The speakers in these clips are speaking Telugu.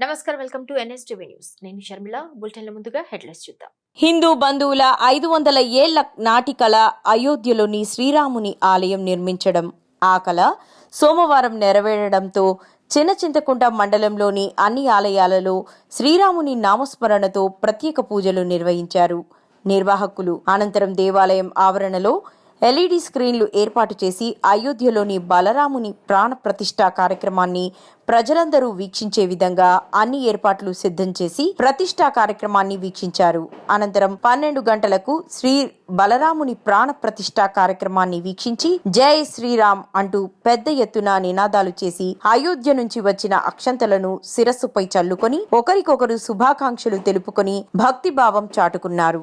నమస్కారం వెల్కమ్ టు ఎన్ఎస్టీవీ న్యూస్. నేను షర్మిల. బులెటిన్ల ముందుగా హెడ్లైన్స్ చూద్దాం. హిందూ బంధువుల ఐదు వందల ఏళ్ళ నాటి కళ అయోధ్యలోని శ్రీరాముని ఆలయం నిర్మించడం. ఆ కళ సోమవారం నెరవేరడంతో చిన్నచింతకుంట మండలంలోని అన్ని ఆలయాలలో శ్రీరాముని నామస్మరణతో ప్రత్యేక పూజలు నిర్వహించారు. నిర్వాహకులు అనంతరం దేవాలయం ఆవరణలో ఎల్ఈడి స్క్రీన్లు ఏర్పాటు చేసి అయోధ్యలోని బలరాముని ప్రాణ ప్రతిష్ఠా కార్యక్రమాన్ని ప్రజలందరూ వీక్షించే విధంగా అన్ని ఏర్పాట్లు సిద్ధం చేసి ప్రతిష్ఠా కార్యక్రమాన్ని వీక్షించారు. అనంతరం పన్నెండు గంటలకు శ్రీ బలరాముని ప్రాణ ప్రతిష్ఠా కార్యక్రమాన్ని వీక్షించి జై శ్రీరామ్ అంటూ పెద్ద ఎత్తున నినాదాలు చేసి అయోధ్య నుంచి వచ్చిన అక్షంతలను శిరస్సుపై చల్లుకొని ఒకరికొకరు శుభాకాంక్షలు తెలుపుకొని భక్తిభావం చాటుకున్నారు.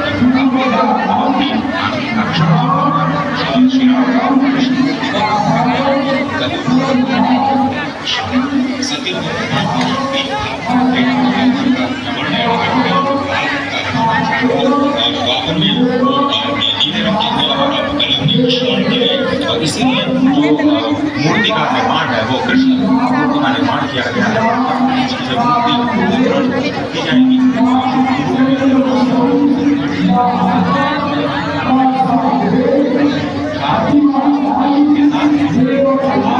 मूर्ति का निर्माण है वो कृष्ण का निर्माण किया गया है जब मूर्ति की जाएगी